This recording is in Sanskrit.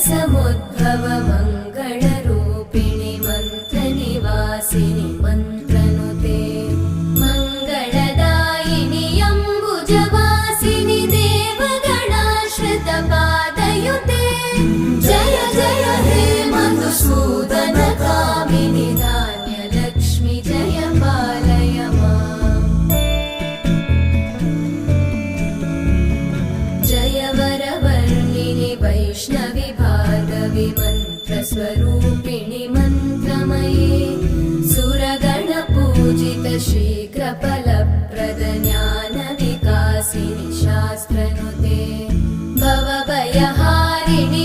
समुद्भव मङ्गलरूपिणि मन्त्रनिवासिनि मन्त्रस्वरूपिणि मन्त्रमये सुरगणपूजित शीघ्रफलप्रद ज्ञानविकासिनि शास्त्रनुते भवभयहारिणि